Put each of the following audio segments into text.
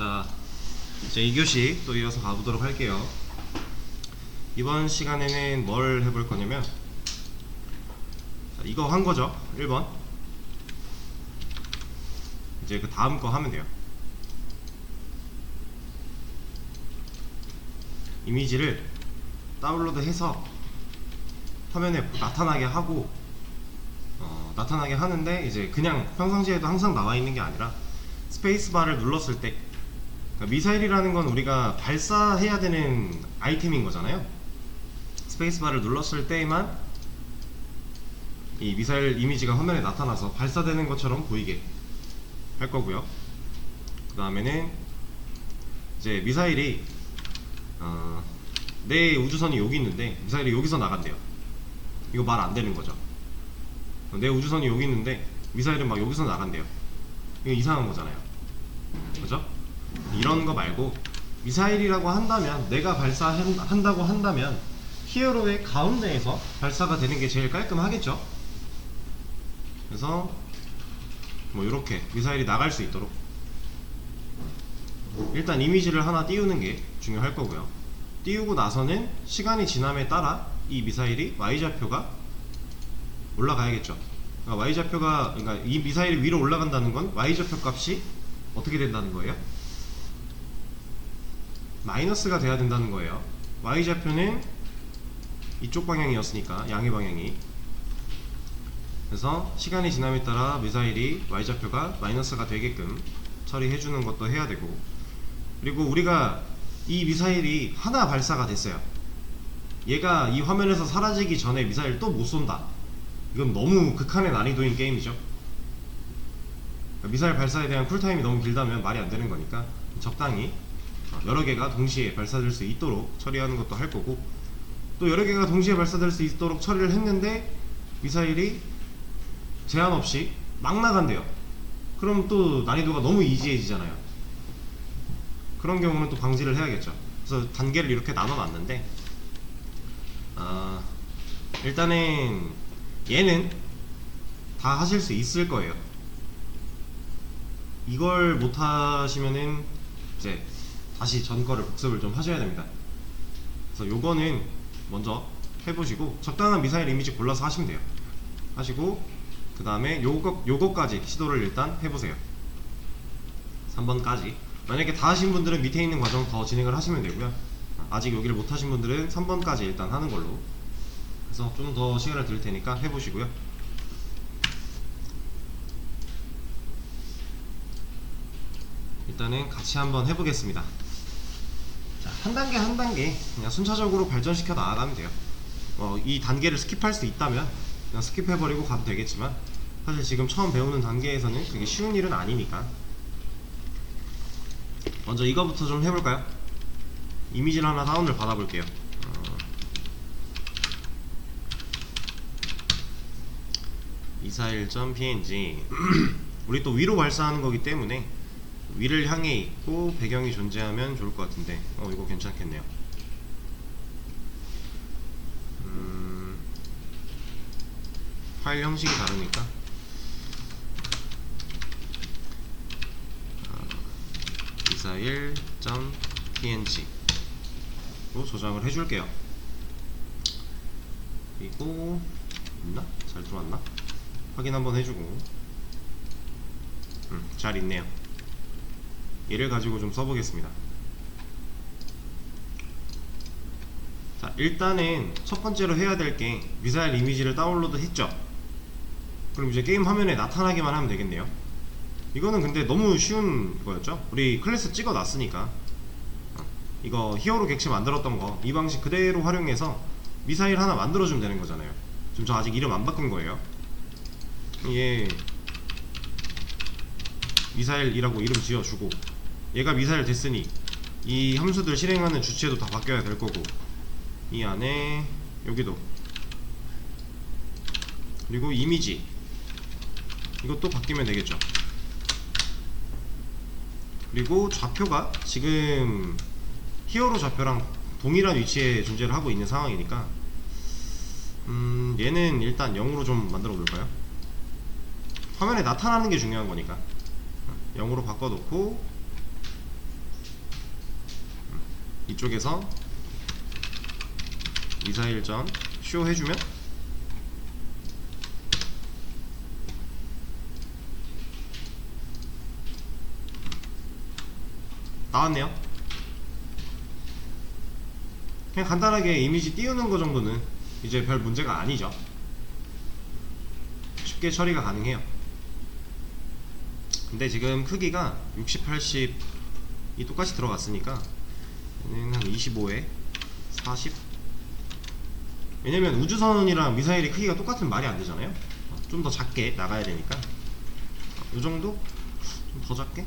자, 이제 2교시 또 이어서 가보도록 할게요. 이번 시간에는 뭘 해볼 거냐면, 자, 이거 한 거죠. 1번. 이제 그 다음 거 하면 돼요. 이미지를 다운로드 해서 화면에 나타나게 하고, 어, 나타나게 하는데, 이제 그냥 평상시에도 항상 나와 있는 게 아니라, 스페이스바를 눌렀을 때 그러니까 미사일이라는 건 우리가 발사해야 되는 아이템인 거잖아요. 스페이스바를 눌렀을 때에만 이 미사일 이미지가 화면에 나타나서 발사되는 것처럼 보이게 할 거고요. 그 다음에는 이제 미사일이 어, 내 우주선이 여기 있는데 미사일이 여기서 나간대요. 이거 말 안 되는 거죠. 내 우주선이 여기 있는데 미사일은 막 여기서 나간대요. 이거 이상한 거잖아요. 그죠? 이런 거 말고 미사일이라고 한다면 내가 발사한다고 한다면 히어로의 가운데에서 발사가 되는 게 제일 깔끔하겠죠? 그래서 뭐 이렇게 미사일이 나갈 수 있도록 일단 이미지를 하나 띄우는 게 중요할 거고요. 띄우고 나서는 시간이 지남에 따라 이 미사일이 Y좌표가 올라가야겠죠. 그러니까 Y좌표가 그러니까 이 미사일이 위로 올라간다는 건 Y좌표 값이 어떻게 된다는 거예요? 마이너스가 돼야 된다는 거예요. Y좌표는 이쪽 방향이었으니까 양의 방향이 그래서 시간이 지남에 따라 미사일이 Y좌표가 마이너스가 되게끔 처리해 주는 것도 해야 되고 그리고 우리가 이 미사일이 하나 발사가 됐어요. 얘가 이 화면에서 사라지기 전에 미사일 또 못 쏜다. 이건 너무 극한의 난이도인 게임이죠. 그러니까 미사일 발사에 대한 쿨타임이 너무 길다면 말이 안 되는 거니까 적당히 여러 개가 동시에 발사될 수 있도록 처리하는 것도 할 거고 또 여러 개가 동시에 발사될 수 있도록 처리를 했는데 미사일이 제한 없이 막 나간대요. 그럼 또 난이도가 너무 이지해지잖아요. 그런 경우는 또 방지를 해야겠죠. 그래서 단계를 이렇게 나눠놨는데 아, 일단은 얘는 다 하실 수 있을 거예요. 이걸 못 하시면은 이제 다시 전 거를 복습을 좀 하셔야 됩니다. 그래서 요거는 먼저 해보시고 적당한 미사일 이미지 골라서 하시면 돼요. 하시고 그 다음에 요거 요거까지 시도를 일단 해보세요. 3번까지. 만약에 다 하신 분들은 밑에 있는 과정 더 진행을 하시면 되고요. 아직 여기를 못 하신 분들은 3번까지 일단 하는 걸로. 그래서 좀 더 시간을 드릴 테니까 해보시고요. 일단은 같이 한번 해보겠습니다. 자, 한 단계 한 단계 그냥 순차적으로 발전시켜 나아가면 돼요. 어, 이 단계를 스킵할 수 있다면 그냥 스킵해버리고 가도 되겠지만 사실 지금 처음 배우는 단계에서는 그게 쉬운 일은 아니니까 먼저 이거부터 좀 해볼까요? 이미지를 하나 다운을 받아볼게요. 어, 미사일.png 우리 또 위로 발사하는 거기 때문에 위를 향해 있고 배경이 존재하면 좋을 것 같은데. 어 이거 괜찮겠네요. 음, 파일 형식이 다르니까. 어, 미사일.png로 저장을 해줄게요. 그리고 있나? 잘 들어왔나? 확인 한번 해주고. 음, 잘 있네요 얘를 가지고 좀 써보겠습니다. 자, 일단은 첫 번째로 해야 될 게 미사일 이미지를 다운로드 했죠. 그럼 이제 게임 화면에 나타나기만 하면 되겠네요. 이거는 근데 너무 쉬운 거였죠. 우리 클래스 찍어 놨으니까. 어, 이거 히어로 객체 만들었던 거 이 방식 그대로 활용해서 미사일 하나 만들어주면 되는 거잖아요. 지금 저 아직 이름 안 바꾼 거예요. 얘 미사일이라고 이름 지어주고 얘가 미사일 됐으니 이 함수들 실행하는 주체도 다 바뀌어야 될 거고. 이 안에 여기도. 그리고 이미지. 이것도 바뀌면 되겠죠. 그리고 좌표가 지금 히어로 좌표랑 동일한 위치에 존재를 하고 있는 상황이니까 음 얘는 일단 0으로 좀 만들어 볼까요? 화면에 나타나는 게 중요한 거니까. 0으로 바꿔놓고 이쪽에서 미사일전 쇼 해주면 나왔네요. 그냥 간단하게 이미지 띄우는 거 정도는 이제 별 문제가 아니죠. 쉽게 처리가 가능해요. 근데 지금 크기가 60, 80이 똑같이 들어갔으니까 한 25에 40 왜냐면 우주선이랑 미사일이 크기가 똑같은 말이 안 되잖아요. 좀 더 작게 나가야 되니까 이 정도? 좀 더 작게?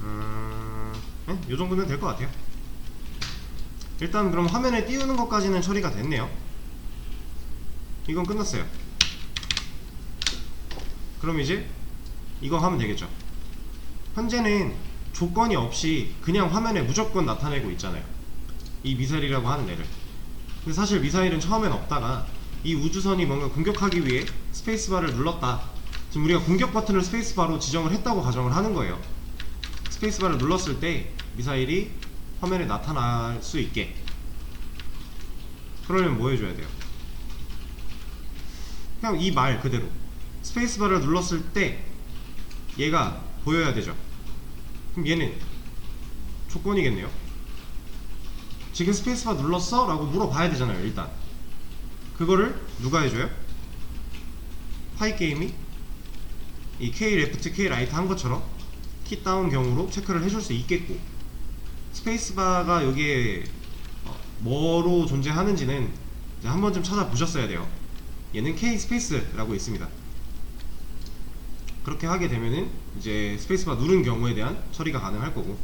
음, 네? 이 정도면 될 것 같아요. 일단 그럼 화면에 띄우는 것까지는 처리가 됐네요. 이건 끝났어요. 그럼 이제 이거 하면 되겠죠. 현재는 조건이 없이 그냥 화면에 무조건 나타내고 있잖아요. 이 미사일이라고 하는 애를. 근데 사실 미사일은 처음엔 없다가 이 우주선이 뭔가 공격하기 위해 스페이스바를 눌렀다. 지금 우리가 공격 버튼을 스페이스바로 지정을 했다고 가정을 하는 거예요. 스페이스바를 눌렀을 때 미사일이 화면에 나타날 수 있게. 그러려면 뭐 해줘야 돼요? 그냥 이 말 그대로 스페이스바를 눌렀을 때 얘가 보여야 되죠. 그럼 얘는 조건이겠네요. 지금 스페이스바 눌렀어? 라고 물어봐야 되잖아요, 일단. 그거를 누가 해줘요? 파이게임이 이 K 레프트, K 라이트 한 것처럼 키 다운 경우로 체크를 해줄 수 있겠고 스페이스바가 여기에 어, 뭐로 존재하는지는 한 번쯤 찾아보셨어야 돼요. 얘는 K 스페이스라고 있습니다. 그렇게 하게 되면은 이제 스페이스바 누른 경우에 대한 처리가 가능할 거고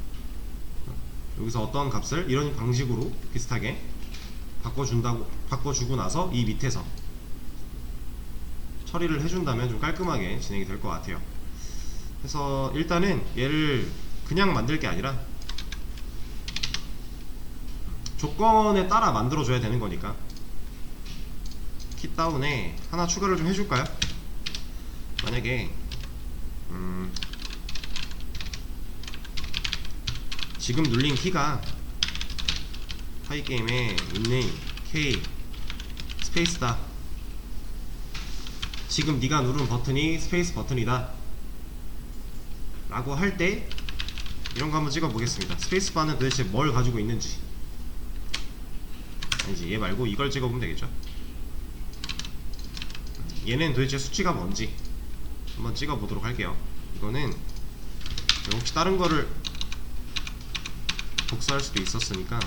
여기서 어떤 값을 이런 방식으로 비슷하게 바꿔준다고 바꿔주고 나서 이 밑에서 처리를 해준다면 좀 깔끔하게 진행이 될 것 같아요. 그래서 일단은 얘를 그냥 만들 게 아니라 조건에 따라 만들어줘야 되는 거니까 키 다운에 하나 추가를 좀 해줄까요? 만약에 음 지금 눌린 키가 파이게임의 닉네임 K 스페이스다. 지금 네가 누른 버튼이 스페이스 버튼이다. 라고 할 때 이런 거 한번 찍어 보겠습니다. 스페이스바는 도대체 뭘 가지고 있는지. 아니지 얘 말고 이걸 찍어보면 되겠죠? 얘는 도대체 수치가 뭔지 한번 찍어 보도록 할게요. 이거는 혹시 다른 거를 복사할 수도 있었으니까.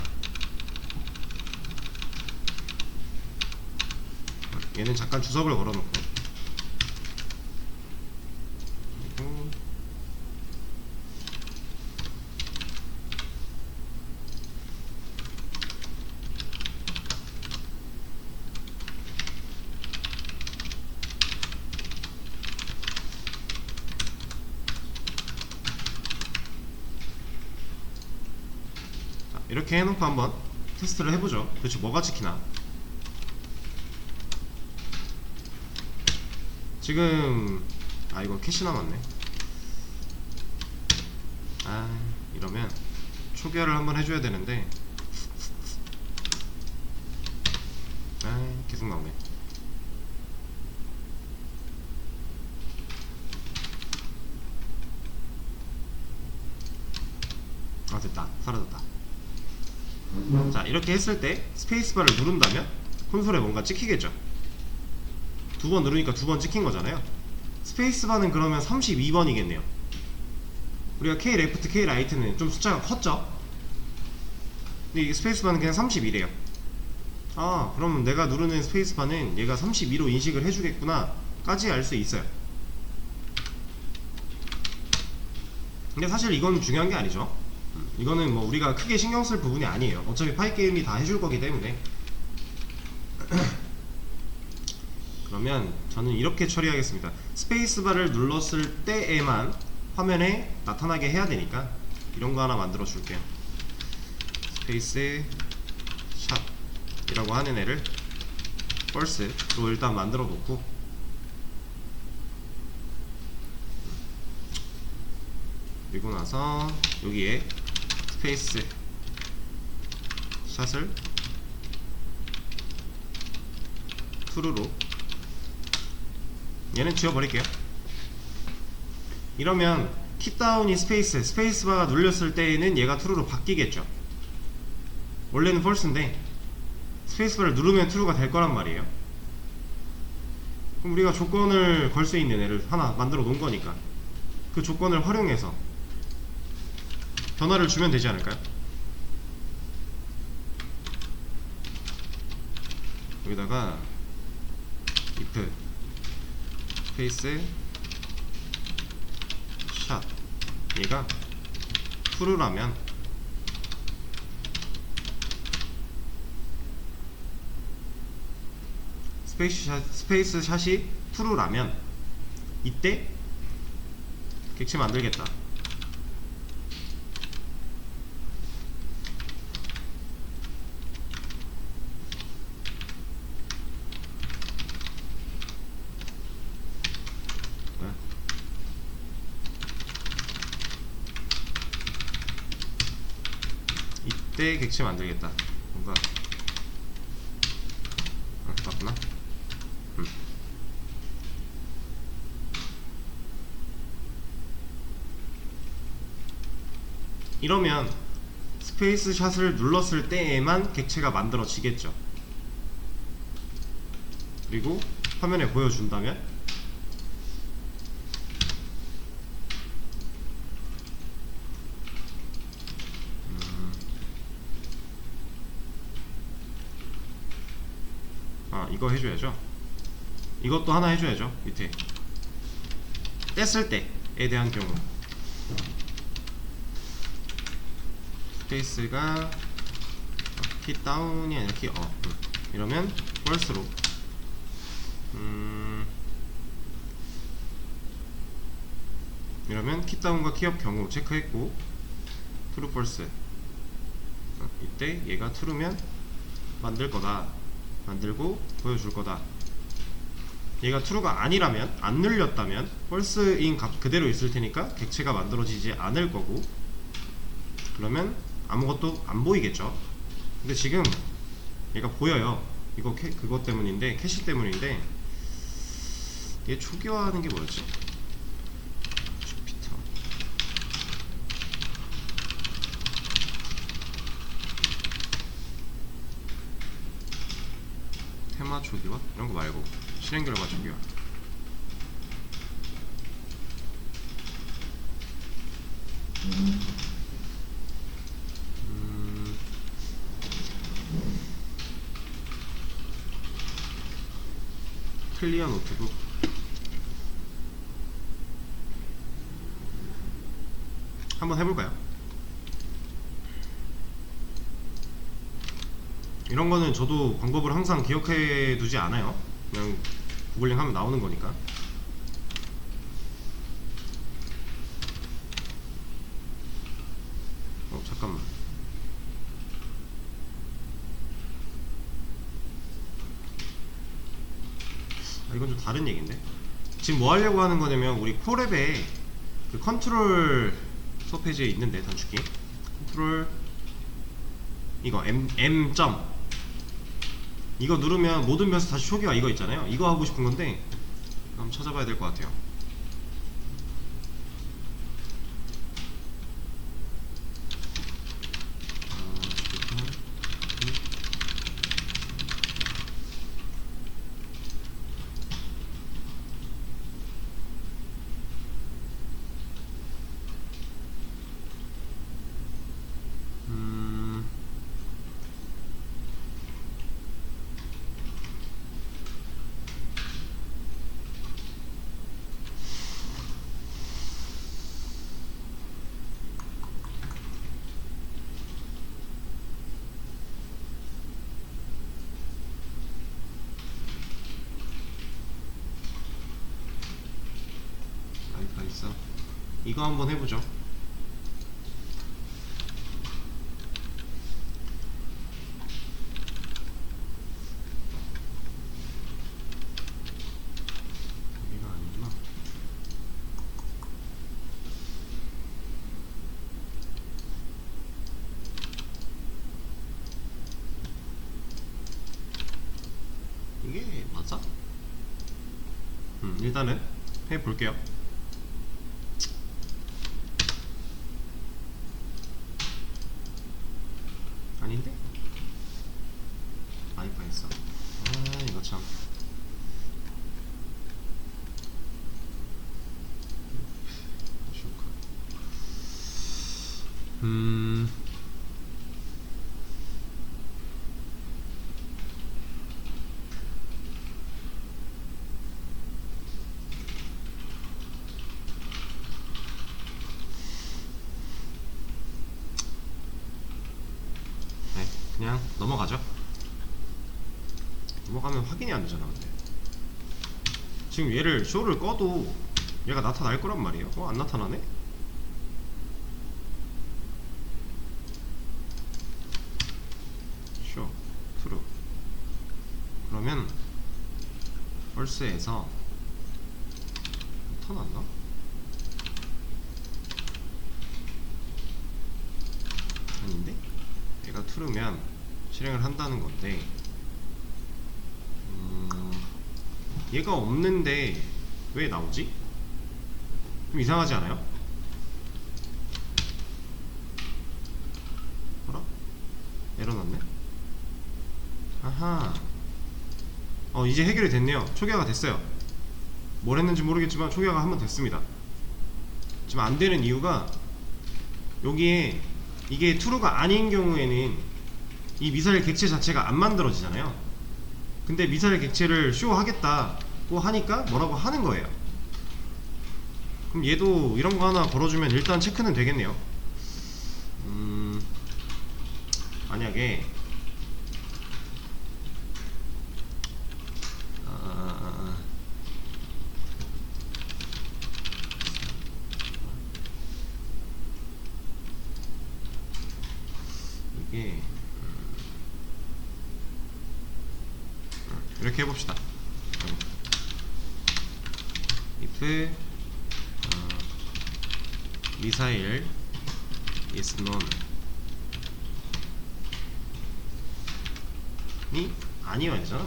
얘는 잠깐 주석을 걸어놓고 자, 이렇게 해놓고 한번 테스트를 해보죠. 도대체 뭐가 찍히나? 지금 아 이거 캐시 남았네. 아 이러면 초기화를 한번 해줘야 되는데 아 계속 나오네. 아 됐다 사라졌다. 자 이렇게 했을 때 스페이스바를 누른다면 콘솔에 뭔가 찍히겠죠. 두 번 누르니까 두 번 찍힌 거잖아요. 스페이스바는 그러면 32번이겠네요. 우리가 K 레프트 K 라이트는 좀 숫자가 컸죠? 근데 이 스페이스바는 그냥 31이에요. 아 그럼 내가 누르는 스페이스바는 얘가 32로 인식을 해주겠구나. 까지 알 수 있어요. 근데 사실 이건 중요한 게 아니죠 이거는 뭐 우리가 크게 신경 쓸 부분이 아니에요. 어차피 파이 게임이 다 해줄 거기 때문에. 그러면 저는 이렇게 처리하겠습니다. 스페이스바를 눌렀을 때에만 화면에 나타나게 해야 되니까 이런 거 하나 만들어 줄게요. 스페이스 샷이라고 하는 애를 first로 일단 만들어 놓고 그리고 나서 여기에 스페이스 샷을 true로. 얘는 지워버릴게요. 이러면 킥다운이 스페이스 스페이스바가 눌렸을 때에는 얘가 true로 바뀌겠죠. 원래는 false인데 스페이스바를 누르면 true가 될 거란 말이에요. 그럼 우리가 조건을 걸 수 있는 애를 하나 만들어 놓은 거니까. 그 조건을 활용해서 변화를 주면 되지 않을까요? 여기다가 if 스페이스 샷 얘가 true라면 스페이스 샷, 스페이스 샷이 true라면 이때 객체 만들겠다 네. 이때 객체 만들겠다. 뭔가. 아, 맞구나? 음. 이러면 스페이스 샷을 눌렀을 때에만 객체가 만들어지겠죠. 그리고 화면에 보여준다면 아 이거 해줘야죠. 이것도 하나 해줘야죠 밑에. 뗐을 때에 대한 경우. 스페이스가 키 다운이 아니라 키 업. 음. 이러면 false로. 음, 이러면 키 다운과 키업 경우 체크했고 false. 어, 이때 얘가 true면 만들 거다 만들고 보여줄 거다. 얘가 true가 아니라면 안 늘렸다면 false인 값 그대로 있을 테니까 객체가 만들어지지 않을 거고. 그러면 아무것도 안 보이겠죠? 근데 지금 얘가 보여요. 이거 캐, 그것 때문인데 캐시 때문인데 얘 초기화하는 게 뭐였지? 주피터 초기화? 이런 거 말고 실행 결과 초기화 음, 클리어 노트북 한번 해볼까요? 이런 거는 저도 방법을 항상 기억해 두지 않아요. 그냥 구글링 하면 나오는 거니까. 어, 잠깐만. 아, 이건 좀 다른 얘기인데. 지금 뭐 하려고 하는 거냐면 우리 코랩에 그 컨트롤 서페이지에 있는데 단축키 컨트롤 이거 M M 점 이거 누르면 모든 변수 다시 초기화 이거 있잖아요. 이거 하고 싶은 건데 한번 찾아봐야 될 것 같아요. 이거 한번 해보죠. 음, 일단은 해볼게요. 아, 이거 참. 음. 네, 그냥 넘어가죠. 넘어가면 확인이 안 되잖아, 근데. 지금 얘를 쇼를 꺼도 얘가 나타날 거란 말이에요. 어, 안 나타나네? 쇼, 트루. 그러면 펄스에서 나타났나? 아닌데? 얘가 트루면 실행을 한다는 건데 음, 얘가 없는데 왜 나오지? 좀 이상하지 않아요? 뭐라? 에러 났네? 아하 어 이제 해결이 됐네요 초기화가 됐어요 뭘 했는지 모르겠지만 초기화가 한번 됐습니다 지금 안 되는 이유가 여기에 이게 투루가 아닌 경우에는 이 미사일 객체 자체가 안 만들어지잖아요 근데 미사일 객체를 쇼하겠다고 하니까 뭐라고 하는 거예요. 그럼 얘도 이런 거 하나 걸어주면 일단 체크는 되겠네요. 음 만약에 아, 이게 음, 음, 이렇게 해봅시다. if 어, 미사일 is known 이 아니어야 되잖아.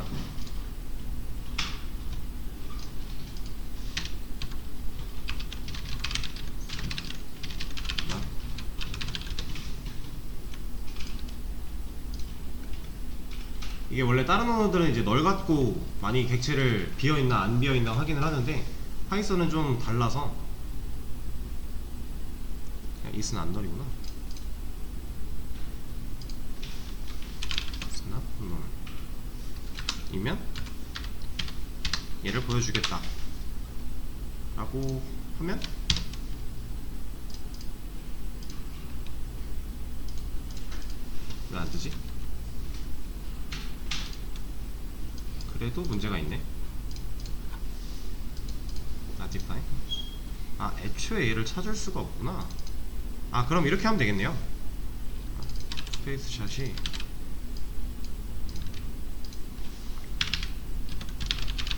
나? 이게 원래 다른 언어들은 이제 널 갖고 많이 객체를 비어 있나 안 비어 있나 확인을 하는데 파이썬은 좀 달라서 야, 이스는 안 널이구나. 널 이면 얘를 보여주겠다. 라고 하면 왜안 뜨지? 그래도 문제가 있네. 나티파이. 아, 애초에 얘를 찾을 수가 없구나. 아, 그럼 이렇게 하면 되겠네요. 스페이스 샷이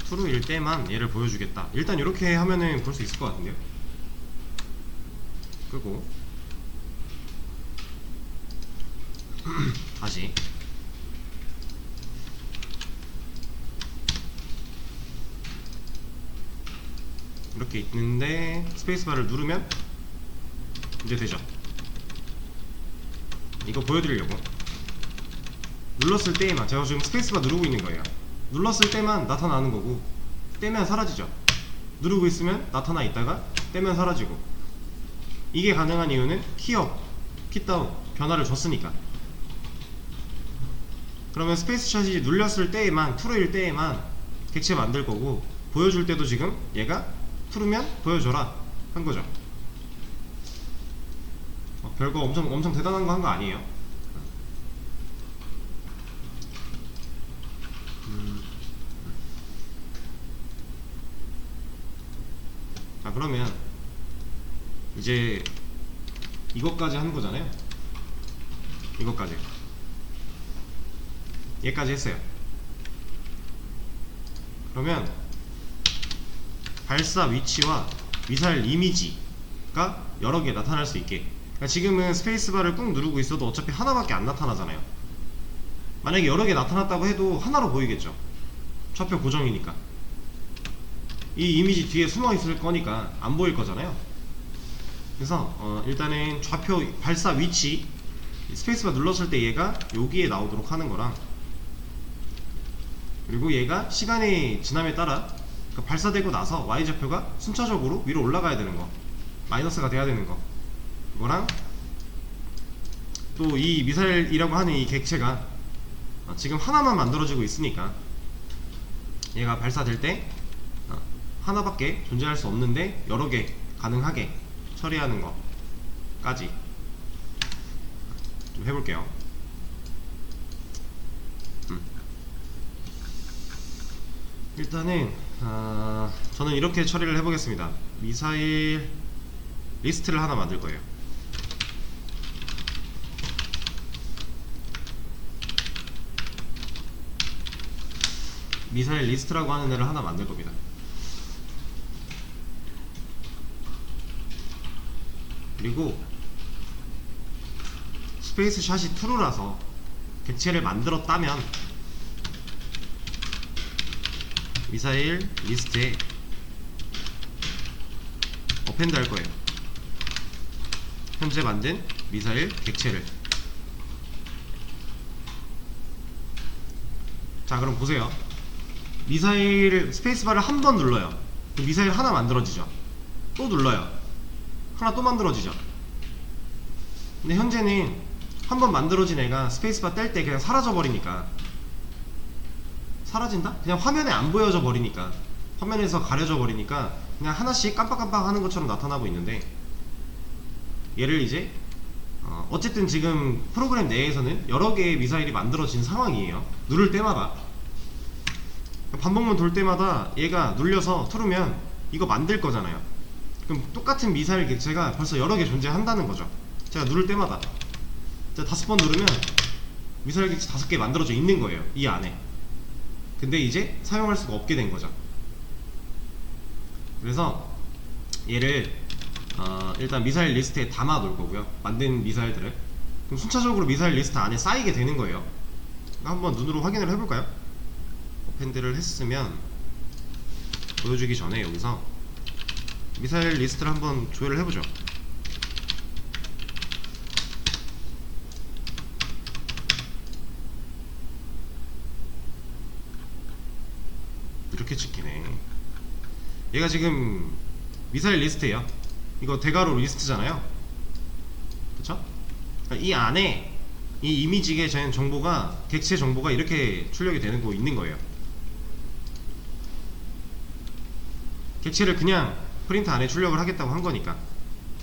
트루일 때만 얘를 보여주겠다. 일단 이렇게 하면은 볼 수 있을 것 같은데요. 끄고 다시 이렇게 있는데 스페이스바를 누르면 이제 되죠. 이거 보여드리려고 눌렀을 때에만 제가 지금 스페이스바 누르고 있는 거예요. 눌렀을 때만 나타나는 거고 떼면 사라지죠. 누르고 있으면 나타나 있다가 떼면 사라지고 이게 가능한 이유는 키업, 키다운 변화를 줬으니까. 그러면 스페이스 샷이 눌렸을 때에만 트루일 때에만 객체 만들 거고 보여줄 때도 지금 얘가 트루면 보여줘라 한 거죠. 어, 별거 엄청 엄청 대단한 거 한 거 아니에요. 음. 자 그러면 이제 이것까지 하는 거잖아요. 이것까지. 얘까지 했어요. 그러면 발사 위치와 미사일 이미지가 여러 개 나타날 수 있게. 그러니까 지금은 스페이스바를 꾹 누르고 있어도 어차피 하나밖에 안 나타나잖아요. 만약에 여러 개 나타났다고 해도 하나로 보이겠죠. 좌표 고정이니까 이 이미지 뒤에 숨어 있을 거니까 안 보일 거잖아요. 그래서 어, 일단은 좌표 발사 위치 스페이스바 눌렀을 때 얘가 여기에 나오도록 하는 거랑 그리고 얘가 시간이 지남에 따라 그러니까 발사되고 나서 y 좌표가 순차적으로 위로 올라가야 되는 거 마이너스가 돼야 되는 거 그거랑 또 이 미사일이라고 하는 이 객체가 어, 지금 하나만 만들어지고 있으니까 얘가 발사될 때 어, 하나밖에 존재할 수 없는데 여러 개 가능하게 처리하는 거까지 좀 해볼게요. 음. 일단은 아, 저는 이렇게 처리를 해보겠습니다. 미사일 리스트를 하나 만들 거예요. 미사일 리스트라고 하는 애를 하나 만들 겁니다. 그리고 스페이스 샷이 트루라서 객체를 만들었다면 미사일 리스트에 어펜드 할 거예요. 현재 만든 미사일 객체를. 자, 그럼 보세요. 미사일 스페이스바를 한 번 눌러요. 미사일 하나 만들어지죠. 또 눌러요. 하나 또 만들어지죠. 근데 현재는 한 번 만들어진 애가 스페이스바 뗄 때 그냥 사라져 버리니까 사라진다? 그냥 화면에 안 보여져 버리니까 화면에서 가려져 버리니까 그냥 하나씩 깜빡깜빡 하는 것처럼 나타나고 있는데 얘를 이제 어, 어쨌든 지금 프로그램 내에서는 여러 개의 미사일이 만들어진 상황이에요. 누를 때마다 반복만 돌 때마다 얘가 눌려서 틀으면 이거 만들 거잖아요. 그럼 똑같은 미사일 객체가 벌써 여러 개 존재한다는 거죠. 제가 누를 때마다 자, 다섯 번 누르면 미사일 객체 다섯 개 만들어져 있는 거예요. 이 안에. 근데 이제 사용할 수가 없게 된 거죠. 그래서 얘를 어, 일단 미사일 리스트에 담아 놓을 거고요. 만든 미사일들을. 그럼 순차적으로 미사일 리스트 안에 쌓이게 되는 거예요. 한번 눈으로 확인을 해볼까요? 어펜드를 했으면 보여주기 전에 여기서 미사일 리스트를 한번 조회를 해보죠. 이렇게 찍히네. 얘가 지금 미사일 리스트예요. 이거 대가로 리스트잖아요. 그쵸? 그러니까 이 안에 이 이미지에 된 정보가 객체 정보가 이렇게 출력이 되는 거 있는 거예요. 객체를 그냥 프린트 안에 출력을 하겠다고 한 거니까.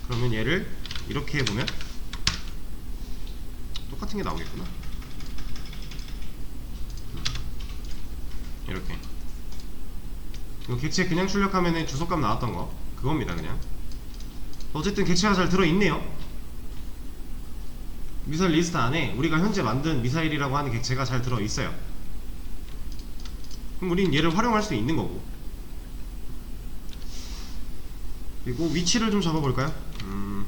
그러면 얘를 이렇게 해보면 똑같은 게 나오겠구나. 음. 이렇게. 이거 객체 그냥 출력하면은 주소값 나왔던 거 그겁니다 그냥. 어쨌든 객체가 잘 들어있네요. 미사일 리스트 안에 우리가 현재 만든 미사일이라고 하는 객체가 잘 들어있어요. 그럼 우린 얘를 활용할 수 있는 거고. 그리고 위치를 좀 잡아볼까요? 음,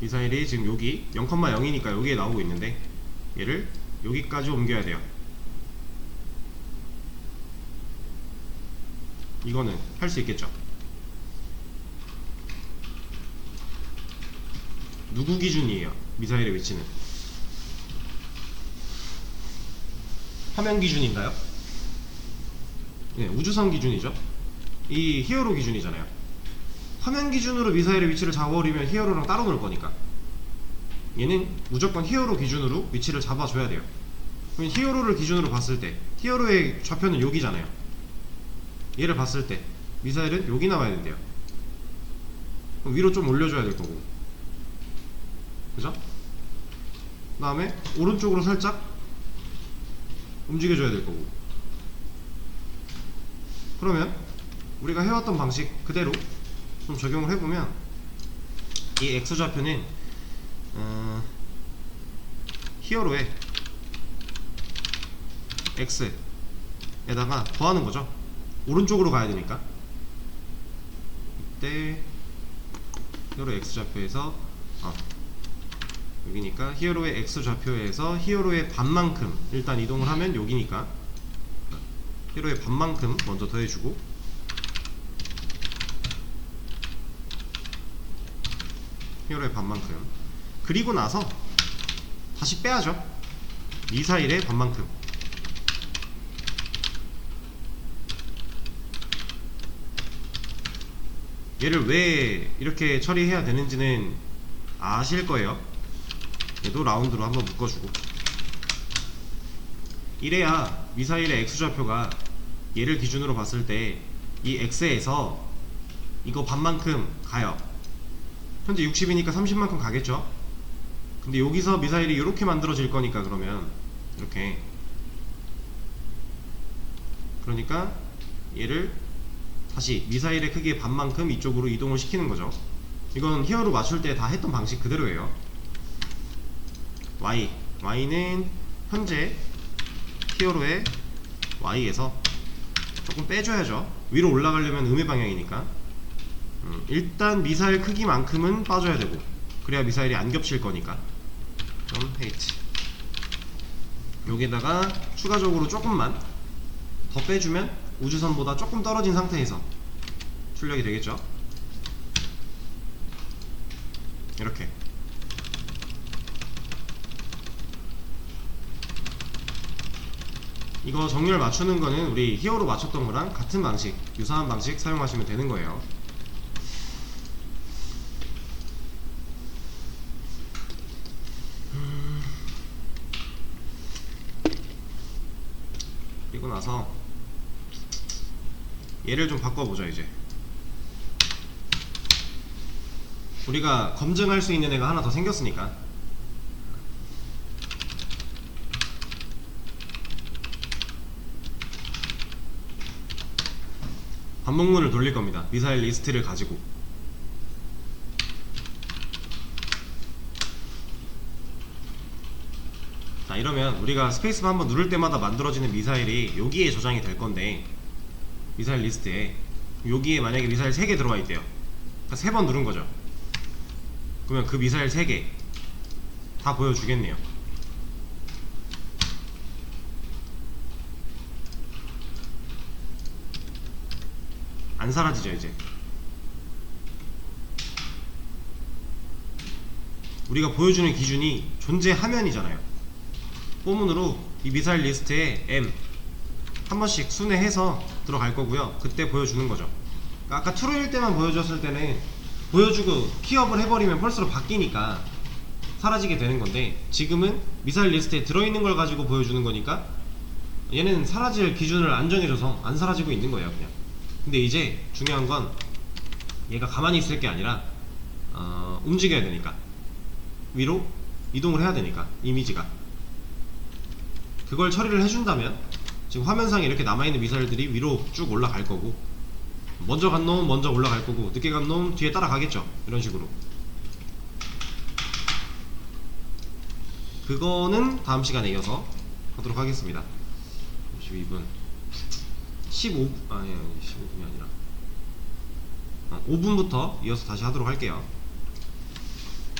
미사일이 지금 여기 0,0이니까 여기에 나오고 있는데 얘를 여기까지 옮겨야 돼요. 이거는 할 수 있겠죠? 누구 기준이에요? 미사일의 위치는 화면 기준인가요? 네, 우주선 기준이죠. 이 히어로 기준이잖아요. 화면 기준으로 미사일의 위치를 잡아버리면 히어로랑 따로 놀 거니까. 얘는 무조건 히어로 기준으로 위치를 잡아줘야 돼요. 히어로를 기준으로 봤을 때 히어로의 좌표는 여기잖아요. 얘를 봤을 때 미사일은 여기 나와야 된대요. 위로 좀 올려줘야 될 거고. 그죠? 그 다음에 오른쪽으로 살짝 움직여줘야 될 거고. 그러면 우리가 해왔던 방식 그대로 좀 적용을 해보면 이 x 좌표는 어, 히어로의 x에다가 더하는 거죠. 오른쪽으로 가야 되니까. 이때 히어로 x 좌표에서 어, 여기니까 히어로의 x 좌표에서 히어로의 반만큼 일단 이동을 하면 여기니까 히로의 반만큼 먼저 더해주고. 히로의 반만큼. 그리고 나서 다시 빼야죠. 미사일의 반만큼 얘를 왜 이렇게 처리해야 되는지는 아실 거예요. 얘도 라운드로 한번 묶어주고. 이래야 미사일의 X좌표가 얘를 기준으로 봤을 때 이 X에서 이거 반만큼 가요. 현재 60이니까 30만큼 가겠죠? 근데 여기서 미사일이 이렇게 만들어질 거니까 그러면 이렇게. 그러니까 얘를 다시 미사일의 크기의 반만큼 이쪽으로 이동을 시키는 거죠. 이건 히어로 맞출 때 다 했던 방식 그대로예요. Y. Y는 현재 히어로의 Y에서 조금 빼줘야죠. 위로 올라가려면 음의 방향이니까. 음, 일단 미사일 크기만큼은 빠져야 되고 그래야 미사일이 안 겹칠 거니까. 좀 헤이트 여기다가 추가적으로 조금만 더 빼주면 우주선보다 조금 떨어진 상태에서 출력이 되겠죠 이렇게 이거 정렬 맞추는 거는 우리 히어로 맞췄던 거랑 같은 방식 유사한 방식 사용하시면 되는 거예요 음. 그리고 나서 얘를 좀 바꿔보자 이제. 우리가 검증할 수 있는 애가 하나 더 생겼으니까. 반복문을 돌릴 겁니다. 미사일 리스트를 가지고. 자 이러면 우리가 스페이스바 한번 누를 때마다 만들어지는 미사일이 여기에 저장이 될 건데 미사일 리스트에 여기에 만약에 미사일 3개 들어와 있대요. 그러니까 3번 누른 거죠. 그러면 그 미사일 3개 다 보여주겠네요. 안 사라지죠 이제. 우리가 보여주는 기준이 존재하면이잖아요. 포문으로 이 미사일 리스트에 M 한 번씩 순회해서 들어갈 거고요. 그때 보여주는 거죠. 그러니까 아까 트루일 때만 보여줬을 때는 보여주고 키업을 해버리면 펄스로 바뀌니까 사라지게 되는 건데 지금은 미사일 리스트에 들어있는 걸 가지고 보여주는 거니까 얘는 사라질 기준을 안 정해줘서 안 사라지고 있는 거예요 그냥. 근데 이제 중요한 건 얘가 가만히 있을 게 아니라 어, 움직여야 되니까. 위로 이동을 해야 되니까 이미지가. 그걸 처리를 해준다면 지금 화면상에 이렇게 남아있는 미사일들이 위로 쭉 올라갈 거고 먼저 간 놈 먼저 올라갈 거고 늦게 간 놈 뒤에 따라가겠죠? 이런 식으로. 그거는 다음 시간에 이어서 하도록 하겠습니다. 52분. 15 아니 아니 15분이 아니라. 아, 5분부터 이어서 다시 하도록 할게요